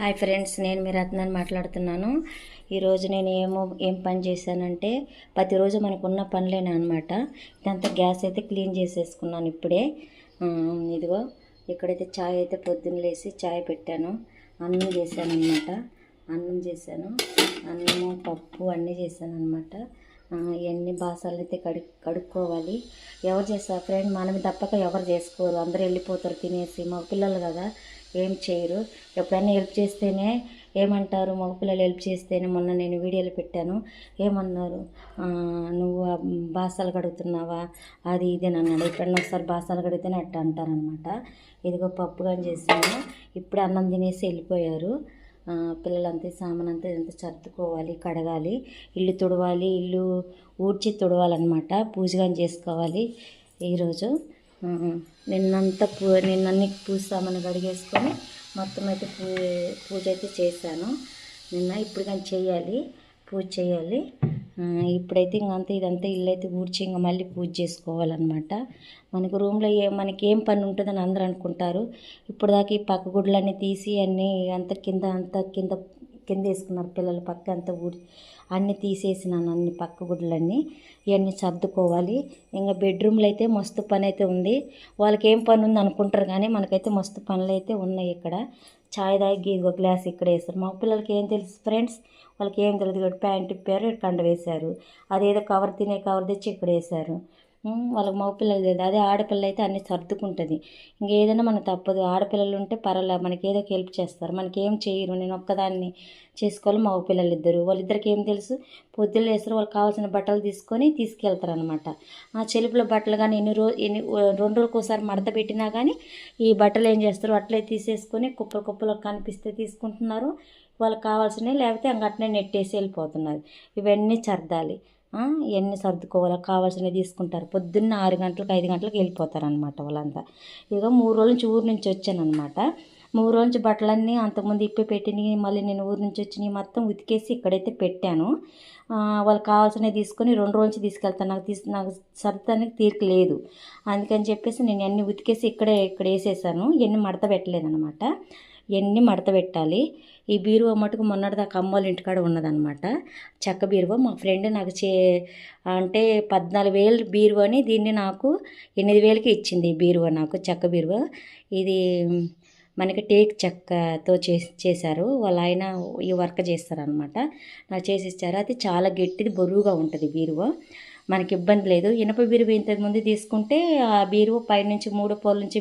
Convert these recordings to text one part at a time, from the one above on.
Hi friends నేను మీ రత్నాన్ని మాట్లాడుతున్నాను. ఈరోజు నేను ఏమో ఏం పని చేశానంటే ప్రతిరోజు మనకున్న పనులేనా అనమాట ఇదంతా గ్యాస్ అయితే క్లీన్ చేసేసుకున్నాను ఇప్పుడే. ఇదిగో ఇక్కడైతే చాయ్ అయితే పొద్దున్న లేసి చాయ్ పెట్టాను. అన్నం చేశాను అనమాట అన్నం చేశాను. అన్నము పప్పు అన్నీ చేశాను అనమాట ఇవన్నీ బాసాలు అయితే కడు కడుక్కోవాలి. ఎవరు చేస్తారు ఫ్రెండ్? మనం తప్పక ఎవరు చేసుకోరు. అందరూ వెళ్ళిపోతారు తినేసి. మా పిల్లలు కదా. ఏం చేయరు. ఎప్పుడైనా హెల్ప్ చేస్తేనే ఏమంటారు? మగ పిల్లలు హెల్ప్ చేస్తేనే మొన్న నేను వీడియోలు పెట్టాను. ఏమన్నారు? నువ్వు బాసాలు కడుగుతున్నావా? అది ఇది అని అన్నాడు. ఎప్పుడన్నా ఒకసారి బాసాలు కడిగితేనే అట్ట అంటారనమాట ఇదిగో పప్పు కానీ చేసాను ఇప్పుడు అన్నం తినేసి వెళ్ళిపోయారు. పిల్లలంతా సామాన్ అంతా ఇదంతా సర్దుకోవాలి కడగాలి. ఇల్లు తుడవాలి ఇల్లు ఊడ్చి తుడవాలన్నమాట. పూజ కానీ చేసుకోవాలి ఈరోజు. నిన్నంతా పూ నిన్నన్ని పూజ సామాను కడిగేసుకొని మొత్తం అయితే పూ పూజ అయితే చేశాను. నిన్న ఇప్పుడు కానీ చేయాలి పూజ చేయాలి. ఇప్పుడైతే ఇంకంతా ఇదంతా ఇల్లు అయితే ఊడ్చి ఇంకా మళ్ళీ పూజ చేసుకోవాలన్నమాట. మనకు రూమ్లో ఏ మనకి ఏం పని ఉంటుందని అందరూ అనుకుంటారు. ఇప్పుడు దాకా ఈ పక్క గుడ్లన్నీ తీసి అన్నీ అంత కింద అంత కింద కింద వేసుకున్నారు పిల్లలు పక్క అంతా ఊడి. అన్నీ తీసేసినాను అన్ని పక్క గుడ్లన్నీ. ఇవన్నీ సర్దుకోవాలి. ఇంకా బెడ్రూమ్లో అయితే మస్తు పని అయితే ఉంది. వాళ్ళకి ఏం పని ఉంది అనుకుంటారు కానీ మనకైతే మస్తు పనులు అయితే ఉన్నాయి ఇక్కడ. చాయ్ తాగి ఒక గ్లాస్ ఇక్కడ వేస్తారు మా పిల్లలకి ఏం తెలుసు ఫ్రెండ్స్? వాళ్ళకి ఏం తెలియదు ఇక్కడ ప్యాంట్ ఇప్పారు ఇక్కడ కండ వేశారు. అదేదో కవర్ తినే కవర్ తెచ్చి ఇక్కడ వేశారు. వాళ్ళకి మగ పిల్లలు లేదు అదే ఆడపిల్ల అయితే అన్ని సర్దుకుంటుంది. ఇంకేదైనా మనకు తప్పదు. ఆడపిల్లలు ఉంటే పర్వాలే మనకి ఏదో హెల్ప్ చేస్తారు. మనకి ఏం చేయరు. నేను ఒక్కదాన్ని చేసుకోవాలి మగ పిల్లలు ఇద్దరు. వాళ్ళిద్దరికి ఏం తెలుసు? పొద్దున్న వేస్తారు వాళ్ళకి కావాల్సిన బట్టలు తీసుకొని తీసుకెళ్తారు అనమాట ఆ చెలుపుల బట్టలు కానీ ఎన్ని రోజు ఎన్ని రెండు రోజులకు ఒకసారి మడత పెట్టినా కానీ ఈ బట్టలు ఏం చేస్తారు? అట్లే తీసేసుకొని కుప్పలు కుప్పలు కనిపిస్తే తీసుకుంటున్నారు. వాళ్ళకి కావాల్సినవి లేకపోతే ఇంక నెట్టేసి వెళ్ళిపోతున్నారు. ఇవన్నీ చర్దాలి ఇవన్నీ సర్దుకోవాలి కావాల్సినవి తీసుకుంటారు. పొద్దున్న ఆరు గంటలకు ఐదు గంటలకు వెళ్ళిపోతారనమాట వాళ్ళంతా. ఇక మూడు రోజుల నుంచి ఊరు నుంచి వచ్చానమాట మూడు రోజుల నుంచి బట్టలన్నీ అంతకుముందు ఇప్పి పెట్టినవి మళ్ళీ నేను ఊరు నుంచి వచ్చినవి మొత్తం ఉతికేసి ఇక్కడైతే పెట్టాను. వాళ్ళకి కావాల్సినవి తీసుకొని రెండు రోజుల నుంచి తీసుకెళ్తాను నాకు తీసు నాకు సర్దానికి తీరిక లేదు. అందుకని చెప్పేసి నేను అన్ని ఉతికేసి ఇక్కడే ఇక్కడ వేసేసాను. ఇవన్నీ మడత పెట్టలేదనమాట ఇవన్నీ మడత పెట్టాలి? ఈ బీరువా మటుకు మొన్నటిదాకా అమ్మోళ్ళ ఇంటికాడ ఉన్నదన్నమాట. చెక్క బీరువా. మా ఫ్రెండ్ నాకు చే అంటే పద్నాలుగు వేలు బీరువాని దీన్ని నాకు ఎనిమిది వేలకి ఇచ్చింది ఈ బీరువా నాకు చెక్క బీరువా. ఇది మనకి టేక్ చెక్కతో చేసి చేశారు. వాళ్ళ ఆయన ఈ వర్క్ చేస్తారనమాట నాకు చేసి ఇచ్చారు. అది చాలా గట్టిది బరువుగా ఉంటుంది బీరువా. మనకి ఇబ్బంది లేదు. ఇనప బీరువా ఇంతకుముందు తీసుకుంటే ఆ బీరువ పైనుంచి మూడు పోల నుంచి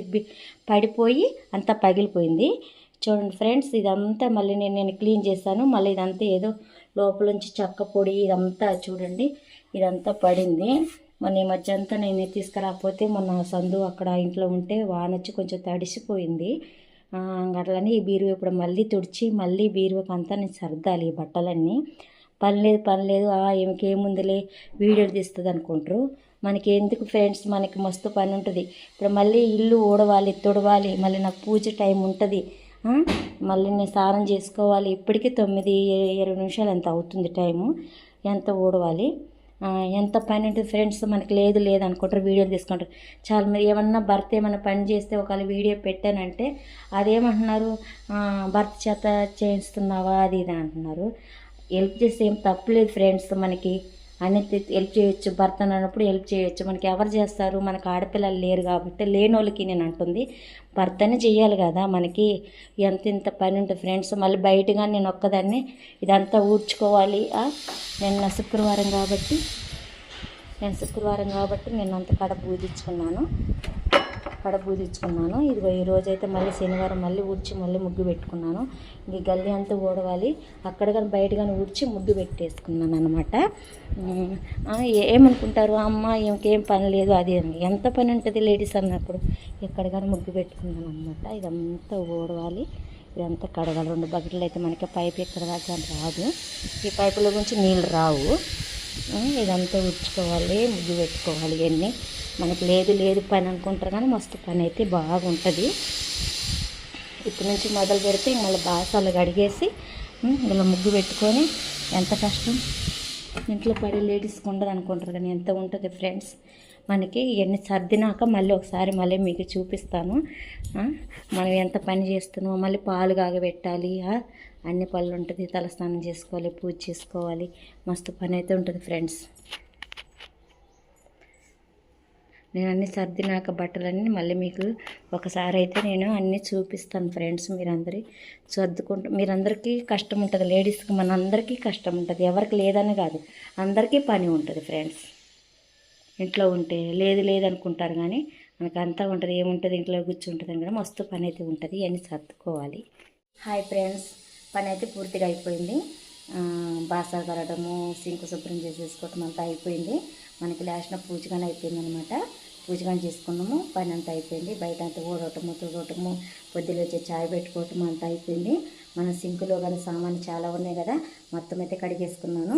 పడిపోయి అంతా పగిలిపోయింది. చూడండి ఫ్రెండ్స్ ఇదంతా మళ్ళీ నేను నేను క్లీన్ చేశాను. మళ్ళీ ఇదంతా ఏదో లోపల నుంచి చెక్క పొడి ఇదంతా చూడండి ఇదంతా పడింది. మొన్న ఈ మధ్య అంతా నేను తీసుకురాకపోతే మొన్న సందు అక్కడ ఇంట్లో ఉంటే వాన వచ్చి కొంచెం తడిసిపోయింది. అట్లనే ఈ బీరువా ఇప్పుడు మళ్ళీ తుడిచి మళ్ళీ బీరువాకి అంతా నేను సర్దాలి ఈ బట్టలన్నీ. పని లేదు పని లేదు. ఆ ఈమెకి ఏముందిలే వీడియోలు తీస్తుంది అనుకుంటారు. మనకి ఎందుకు ఫ్రెండ్స్ మనకి మస్తు పని ఉంటుంది. ఇప్పుడు మళ్ళీ ఇల్లు ఊడవాలి తుడవాలి మళ్ళీ నాకు పూజ టైం ఉంటుంది. మళ్ళీ నేను స్నానం చేసుకోవాలి. ఇప్పటికీ తొమ్మిది ఇరవై నిమిషాలు ఎంత అవుతుంది టైము? ఎంత ఊడవాలి? ఎంత పని ఉంటుంది ఫ్రెండ్స్ మనకి లేదు లేదు అనుకుంటారు వీడియోలు తీసుకుంటారు. చాలా మంది ఏమన్నా భర్త ఏమన్నా పని చేస్తే ఒకవేళ వీడియో పెట్టానంటే అదేమంటున్నారు? భర్త చేత చేయిస్తున్నావా? అది ఇది అంటున్నారు. హెల్ప్ చేస్తే ఏం తప్పులేదు ఫ్రెండ్స్ మనకి. అన్ని హెల్ప్ చేయొచ్చు భర్త అన్నప్పుడు హెల్ప్ చేయొచ్చు. మనకి ఎవరు చేస్తారు? మనకి ఆడపిల్లలు లేరు కాబట్టి లేని వాళ్ళకి నేను అంటుంది భర్తనే చేయాలి కదా మనకి. ఎంత ఇంత పని ఉంటుంది ఫ్రెండ్స్ మళ్ళీ బయటగా నేను ఒక్కదాన్ని ఇదంతా ఊడ్చుకోవాలి. నిన్న శుక్రవారం కాబట్టి నేను శుక్రవారం కాబట్టి నేను అంత కడ పూజించుకున్నాను. కడ పూజించుకున్నాను. ఇదిగో ఈ మళ్ళీ శనివారం మళ్ళీ ఊడ్చి మళ్ళీ ముగ్గు పెట్టుకున్నాను. ఇంక గల్లీ అంతా ఊడవాలి. అక్కడ కానీ బయట కానీ ఊడ్చి ముగ్గు పెట్టేసుకున్నాను అనమాట ఏమనుకుంటారు? అమ్మ ఇంకేం పని లేదు అది ఎంత పని ఉంటుంది లేడీస్ అన్నప్పుడు? ఎక్కడ కానీ ముగ్గు పెట్టుకున్నాను అనమాట ఇదంతా ఊడవాలి. ఇదంతా కడగాలి. రెండు బకెట్లు అయితే మనకి పైప్ ఎక్కడ దాకా రాదు. ఈ పైపుల గురించి నీళ్ళు రావు. ఇదంతా ఉడ్చుకోవాలి ముగ్గు పెట్టుకోవాలి ఇవన్నీ. మనకి లేదు లేదు పని అనుకుంటారు కానీ మస్తు పని అయితే బాగుంటుంది. ఇప్పటి నుంచి మొదలు పెడితే మళ్ళీ బాసాలు కడిగేసి ఇలా ముగ్గు పెట్టుకొని ఎంత కష్టం. ఇంట్లో పడే లేడీస్కి ఉండదు అనుకుంటారు కానీ ఎంత ఉంటుంది ఫ్రెండ్స్. మనకి ఇవన్నీ సర్దినాక మళ్ళీ ఒకసారి మళ్ళీ మీకు చూపిస్తాను. మనం ఎంత పని చేస్తున్నామో మళ్ళీ పాలు కాగబెట్టాలి అన్ని పనులు ఉంటుంది. తలస్నానం చేసుకోవాలి పూజ చేసుకోవాలి. మస్తు పని అయితే ఉంటుంది ఫ్రెండ్స్. నేను అన్నీ సర్దినాక బట్టలన్నీ మళ్ళీ మీకు ఒకసారి అయితే నేను అన్నీ చూపిస్తాను ఫ్రెండ్స్ మీరందరి సర్దుకుంటూ మీరందరికీ కష్టం ఉంటుంది లేడీస్కి మన అందరికీ కష్టం ఉంటుంది ఎవరికి లేదని కాదు అందరికీ పని ఉంటుంది ఫ్రెండ్స్. ఇంట్లో ఉంటే లేదు లేదు అనుకుంటారు కానీ మనకు అంతా ఉంటుంది ఏముంటుంది ఇంట్లో కూర్చుంటుంది అని కూడా మస్తు పని అయితే ఉంటుంది ఇవన్నీ సర్దుకోవాలి. హాయ్ ఫ్రెండ్స్ పని అయితే పూర్తిగా అయిపోయింది. బాసా కరడము సింకు శుభ్రం చేసేసుకోవటం అంతా అయిపోయింది. మనకి లాస్ట్న పూజగానే అయిపోయింది అనమాట పూజగానే చేసుకున్నాము పని అంతా అయిపోయింది. బయట అంతా ఊడవటము తుడవటము పొద్దులు వచ్చి చాయ్ పెట్టుకోవటము అంతా అయిపోయింది. మన సింకులో కానీ సామాన్లు చాలా ఉన్నాయి కదా మొత్తం అయితే కడిగేసుకున్నాను.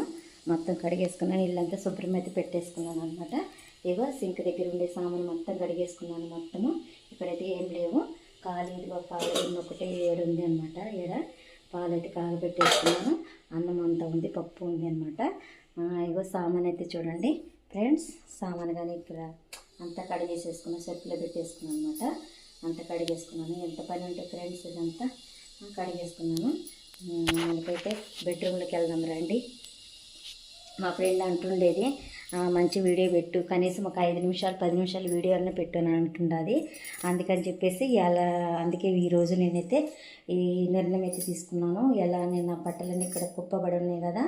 మొత్తం కడిగేసుకున్నాను ఇల్లంతా శుభ్రం అయితే పెట్టేసుకున్నాను అనమాట. ఇగో సింక్ దగ్గర ఉండే సామాను మొత్తం కడిగేసుకున్నాను మొత్తము. ఇక్కడైతే ఏం లేవు. కాలు ఇదిగో పాలు గిన్నె ఒకటే ఏడు ఉంది అనమాట. ఏడ పాలు అయితే కాగబెట్టేసుకున్నాను. అన్నం అంతా ఉంది పప్పు ఉంది అనమాట. ఇగో సామాన్ అయితే చూడండి. ఫ్రెండ్స్ సామాన్ కానీ ఇక్కడ అంతా కడిగేసేసుకున్నాను సెట్లో పెట్టేసుకున్నాను అనమాట అంతా కడిగేసుకున్నాను. ఎంత పని ఉంటే ఫ్రెండ్స్ ఇదంతా కడిగేసుకున్నాను. మనకైతే బెడ్రూమ్లోకి వెళ్దాం రండి. మా ఫ్రెండ్ అంటుండేది మంచి వీడియో పెట్టు. కనీసం ఒక ఐదు నిమిషాలు పది నిమిషాలు వీడియో అన్న పెట్టు అని అంటుండది. అందుకని చెప్పేసి ఎలా అందుకే ఈరోజు నేనైతే ఈ నిర్ణయం అయితే తీసుకున్నాను. ఎలా నేను నా బట్టలన్నీ ఇక్కడ కుప్పబడి ఉన్నాయి కదా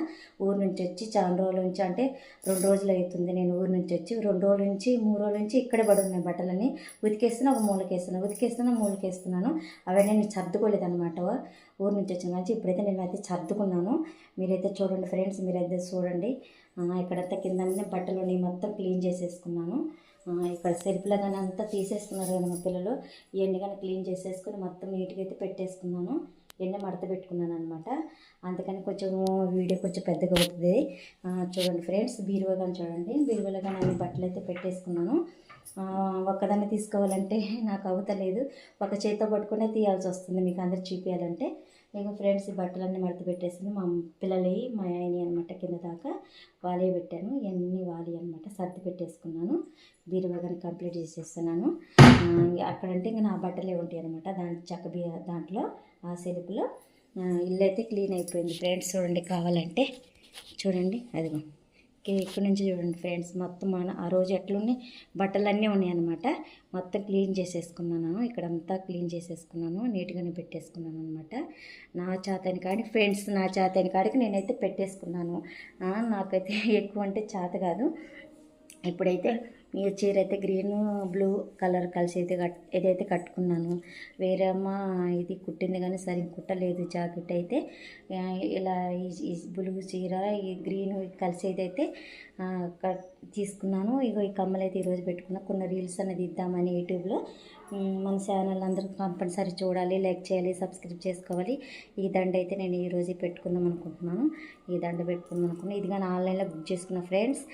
ఊరు నుంచి వచ్చి చాలా రోజుల నుంచి అంటే రెండు రోజులు అవుతుంది నేను ఊరు నుంచి వచ్చి. రెండు రోజుల నుంచి మూడు రోజుల నుంచి ఇక్కడే పడి ఉన్నాయి బట్టలని ఉతికేస్తున్నా ఒక మూలకేస్తున్నాను ఉతికేస్తున్నా మూలకేస్తున్నాను. అవన్నీ నేను సర్దుకోలేదు అనమాట ఊరు నుంచి వచ్చిన నుంచి ఇప్పుడైతే నేను అయితే సర్దుకున్నాను. మీరైతే చూడండి ఫ్రెండ్స్ మీరైతే చూడండి. ఇక్కడంతా కింద బట్టలు ఉన్నాయి. మొత్తం క్లీన్ చేసేసుకున్నాను. ఇక్కడ సెల్ఫ్లో కానీ అంతా తీసేసుకున్నారు కదా మా పిల్లలు. ఇవన్నీ కానీ క్లీన్ చేసేసుకుని మొత్తం నీట్గా అయితే పెట్టేసుకున్నాను. ఎన్ని మడత పెట్టుకున్నాను అనమాట అందుకని కొంచెం వీడియో కొంచెం పెద్దగా అవుతుంది. చూడండి ఫ్రెండ్స్ బీరువా కానీ చూడండి. బీరువాలో కానీ అన్ని బట్టలు అయితే పెట్టేసుకున్నాను. ఒక్కదాన్ని తీసుకోవాలంటే నాకు అవతలేదు. ఒక చేతితో పట్టుకునే తీయాల్సి వస్తుంది. మీకు అందరు చూపించాలంటే ఇక ఫ్రెండ్స్ ఈ బట్టలన్నీ మడత పెట్టేసాను మా పిల్లలవి మా ఆయన అనమాట కింద దాకా వాలే పెట్టాను. ఇవన్నీ వాలి అనమాట సర్ది పెట్టేసుకున్నాను. బీరువా కానీ కంప్లీట్ చేసేస్తున్నాను. అక్కడంటే ఇంకా నా బట్టలే ఉంటాయి అనమాట దాని చక్క బీ దాంట్లో ఆ సెలుపులో. ఇల్లు అయితే క్లీన్ అయిపోయింది ఫ్రెండ్స్. చూడండి కావాలంటే. చూడండి అదిగో. ఇక్కడ నుంచి చూడండి ఫ్రెండ్స్ మొత్తం మన ఆ రోజు ఎట్లున్నాయి బట్టలన్నీ ఉన్నాయన్నమాట. మొత్తం క్లీన్ చేసేసుకున్నాను. ఇక్కడంతా క్లీన్ చేసేసుకున్నాను. నీట్గానే పెట్టేసుకున్నాను అనమాట నా చేతని కాడికి ఫ్రెండ్స్ నా చేతని కాడికి నేనైతే పెట్టేసుకున్నాను. నాకైతే ఎక్కువ అంటే చేత కాదు. ఇప్పుడైతే ఈ చీర అయితే గ్రీన్ బ్లూ కలర్ కలిసి అయితే కట్ ఏదైతే కట్టుకున్నాను. వేరే అమ్మ ఇది కుట్టింది కానీ సరిగ్గా కుట్టలేదు. జాకెట్ అయితే ఇలా ఈ బ్లూ చీర ఈ గ్రీన్ కలిసి అయితే కట్ తీసుకున్నాను. ఇగో ఈ కమ్మలు అయితే ఈరోజు పెట్టుకున్నా. కొన్ని రీల్స్ అనేది ఇద్దామని యూట్యూబ్లో. మన ఛానల్ అందరూ కంపల్సరీ చూడాలి లైక్ చేయాలి సబ్స్క్రైబ్ చేసుకోవాలి. ఈ దండ అయితే నేను ఈరోజు పెట్టుకుందాం అనుకుంటున్నాను. ఈ దండ పెట్టుకుందాం అనుకున్నాను ఇది కానీ ఆన్లైన్లో బుక్ చేసుకున్న ఫ్రెండ్స్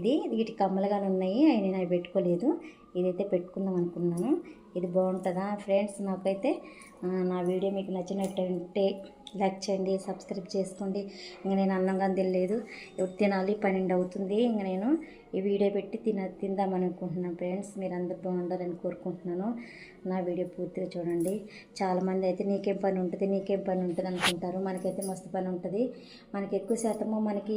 ఇది వీటి కమ్మలు కానీ ఉన్నాయి అవి నేను అవి పెట్టుకోలేదు. ఇదైతే పెట్టుకుందాం అనుకున్నాను. ఇది బాగుంటుందా? ఫ్రెండ్స్ నాకైతే నా వీడియో మీకు నచ్చినట్టంటే లైక్ చేయండి సబ్స్క్రైబ్ చేసుకోండి. ఇంక నేను అన్నం కానీ తినలేదు. ఇప్పుడు తినాలి పన్నెండు అవుతుంది. ఇంక నేను ఈ వీడియో పెట్టి తిన తిందామని అనుకుంటున్నాను ఫ్రెండ్స్. మీరు అందరు బాగుండాలని కోరుకుంటున్నాను. నా వీడియో పూర్తిగా చూడండి. చాలామంది అయితే నీకేం పని ఉంటుంది నీకేం పని ఉంటుంది అనుకుంటారు. మనకైతే మస్తు పని ఉంటుంది. మనకి ఎక్కువ శాతము మనకి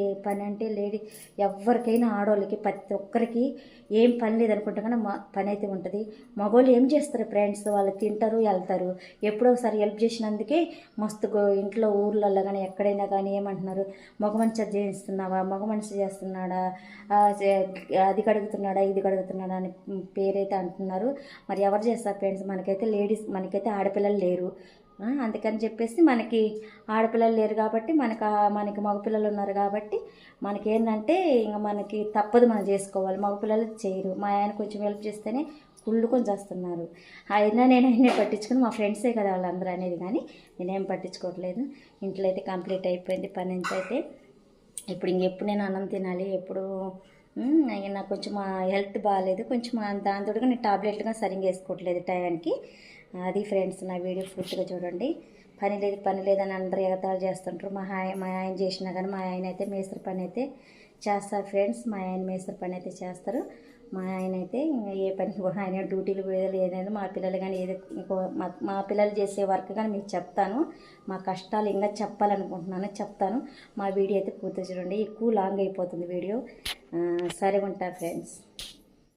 ఏ పని అంటే లేడీ ఎవరికైనా ఆడవాళ్ళకి ప్రతి ఒక్కరికి ఏం పని లేదనుకుంటా కానీ పని అయితే ఉంటుంది. మగవాళ్ళు ఏం చేస్తారు ఫ్రెండ్స్? వాళ్ళు తింటారు వెళ్తారు. ఎప్పుడో ఒకసారి హెల్ప్ చేసినందుకే మస్తు గో- ఇంట్లో ఊర్లలో కానీ ఎక్కడైనా కానీ ఏమంటున్నారు? మగ మనిషి అది మగ మనిషి చేస్తున్నాడా? అది కడుగుతున్నాడా? ఇది కడుగుతున్నాడా? అని పేరైతే అంటున్నారు. మరి ఎవరు చేస్తారు ఫ్రెండ్స్? మనకైతే లేడీస్ మనకైతే ఆడపిల్లలు లేరు. అందుకని చెప్పేసి మనకి ఆడపిల్లలు లేరు కాబట్టి మనకు మనకి మగపిల్లలు ఉన్నారు కాబట్టి మనకేంటంటే ఇంకా మనకి తప్పదు మనం చేసుకోవాలి. మగపిల్లలు చేయరు. మా ఆయన కొంచెం హెల్ప్ చేస్తేనే కుళ్ళుకొని చేస్తున్నారు. అయినా నేను ఆయన పట్టించుకుని. మా ఫ్రెండ్సే కదా వాళ్ళందరూ అనేది కానీ నేనేం పట్టించుకోవట్లేదు. ఇంట్లో అయితే కంప్లీట్ అయిపోయింది. పని ఎంత అయితే ఇప్పుడు ఇంకెప్పుడు నేను అన్నం తినాలి? ఎప్పుడు? నాకు కొంచెం మా హెల్త్ బాగాలేదు కొంచెం ఆ దాంతో నేను టాబ్లెట్లుగా సరిగ్గా వేసుకోవట్లేదు టయానికి. అది ఫ్రెండ్స్ నా వీడియో పూర్తిగా చూడండి. పని లేదు పని లేదని అందరూ ఎగతాళి చేస్తుంటారు. మా ఆయన మా ఆయన చేసినా కానీ మా ఆయన అయితే మేస్త్రి పని అయితే చేస్తారు ఫ్రెండ్స్. మా ఆయన మేస్త్రి పని అయితే చేస్తారు. మా ఆయన అయితే ఇంకా ఏ పనికి కూడా ఆయన డ్యూటీలు పోయేది ఏదైనా మా పిల్లలు కానీ ఏదో ఇంకో మా పిల్లలు చేసే వర్క్ కానీ మీకు చెప్తాను. మా కష్టాలు ఇంకా చెప్పాలనుకుంటున్నాను చెప్తాను. మా వీడియో అయితే పూర్తి చూడండి. ఎక్కువ లాంగ్ అయిపోతుంది వీడియో. సరే ఉంటా ఫ్రెండ్స్.